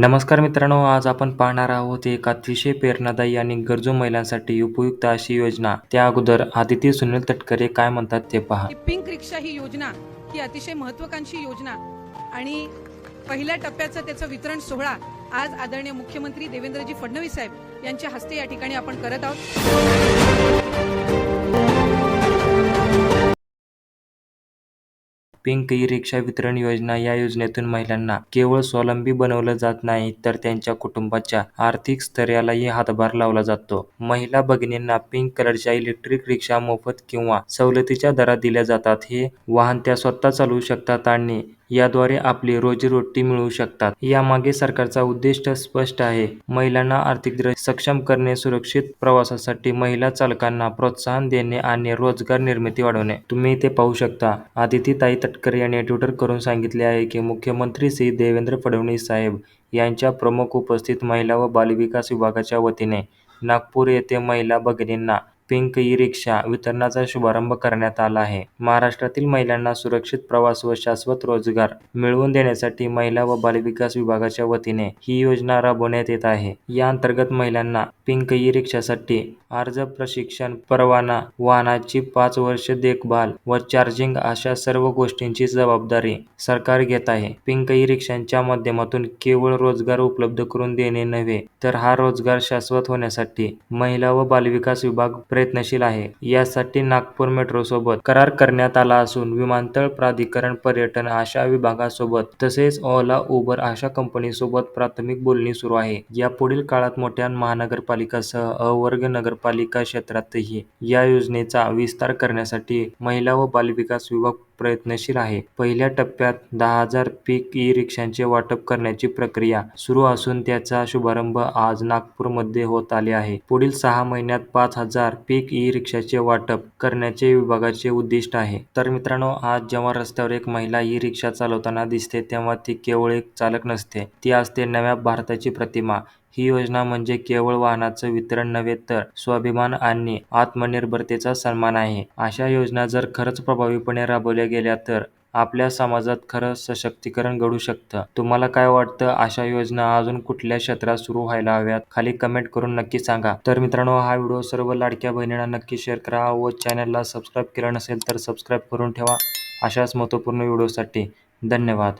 नमस्कार मित्रांनो आज आपण पाहणार आहोत एक अतिशय प्रेरणादायी आणि गरजू महिलांसाठी उपयुक्त अशी योजना. त्या अगोदर आदिती सुनील तटकरे काय म्हणतात ते पहा. पिंक रिक्षा ही योजना ही अतिशय महत्वाकांक्षी योजना आणि पहिल्या टप्प्याचा त्याचा वितरण सोहळा आज आदरणीय मुख्यमंत्री देवेंद्रजी फडणवीस साहेब यांच्या हस्ते या ठिकाणी आपण करत आहोत. पिंक ई रिक्षा वितरण योजना या योजनेतून महिलांना केवळ स्वावलंबी बनवलं जात नाही तर त्यांच्या कुटुंबाच्या आर्थिक स्तरालाही हातभार लावला जातो. महिला भगिनींना पिंक कलरच्या इलेक्ट्रिक रिक्षा मोफत किंवा सवलतीच्या दरात दिल्या जातात. हे वाहन त्या स्वतः चालवू शकतात आणि याद्वारे आपली रोजीरोटी मिळवू शकतात. यामागे सरकारचा उद्दिष्ट स्पष्ट आहे. महिलांना आर्थिकदृष्ट्या सक्षम करणे सुरक्षित प्रवासासाठी महिला चालकांना प्रोत्साहन देणे आणि रोजगार निर्मिती वाढवणे. तुम्ही इथे पाहू शकता. आदिती ताई तटकरे यांनी ट्विटर करून सांगितले आहे की मुख्यमंत्री श्री देवेंद्र फडणवीस साहेब यांच्या प्रमुख उपस्थित महिला व बालविकास विभागाच्या वतीने नागपूर येथे महिला भगिनींना पिंक ई रिक्षा वितरणाचा शुभारंभ करण्यात आला आहे. महाराष्ट्रातील महिलांना सुरक्षित प्रवास व शाश्वत रोजगार मिळवून देण्यासाठी महिला व बालविकास विभागाच्या वतीने ही योजना राबवण्यात येत आहे. या अंतर्गत महिलांना पिंक ई रिक्षासाठी अर्ज प्रशिक्षण परवाना वाहनाची पाच वर्ष देखभाल व चार्जिंग अशा सर्व गोष्टींची जबाबदारी सरकार घेत आहे. पिंक ई रिक्षांच्या माध्यमातून केवळ रोजगार उपलब्ध करून देणे नव्हे तर हा रोजगार शाश्वत होण्यासाठी महिला व बालविकास विभाग प्रयत्नशील आहे. यासाठी नागपूर मेट्रो सोबत करार करण्यात आला असून विमानतळ प्राधिकरण पर्यटन अशा विभागासोबत तसेच ओला उबर अशा कंपनीसोबत प्राथमिक बोलणी सुरू आहे. यापुढील काळात मोठ्या महानगरपालिकासह अवर्ग नगरपालिका क्षेत्रातही या योजनेचा विस्तार करण्यासाठी महिला व बालविकास विभाग प्रयत्नशील आहे. पहिल्या टप्प्यात दहा हजार पीक ई रिक्षांचे वाटप करण्याची प्रक्रिया सुरू असून त्याचा शुभारंभ आज नागपूरमध्ये होत आले आहे. पुढील सहा महिन्यात पाच हजार पीक ई रिक्षाचे वाटप करण्याचे विभागाचे उद्दिष्ट आहे. तर मित्रांनो आज जेव्हा रस्त्यावर एक महिला ई रिक्षा चालवताना दिसते तेव्हा ती केवळ एक चालक नसते. ती असते नव्या भारताची प्रतिमा. ही योजना म्हणजे केवळ वाहनाचं वितरण नव्हे तर स्वाभिमान आणि आत्मनिर्भरतेचा सन्मान आहे. अशा योजना जर खरंच प्रभावीपणे राबवल्या गेल्या तर आपल्या समाजात खरं सशक्तीकरण घडू शकतं. तुम्हाला काय वाटतं? अशा योजना अजून कुठल्या क्षेत्रात सुरू व्हायला हव्यात? खाली कमेंट करून नक्की सांगा. तर मित्रांनो हा व्हिडिओ सर्व लाडक्या बहिणींना नक्की शेअर करा व चॅनलला सबस्क्राईब केलं नसेल तर सबस्क्राईब करून ठेवा. अशाच महत्त्वपूर्ण व्हिडिओसाठी धन्यवाद.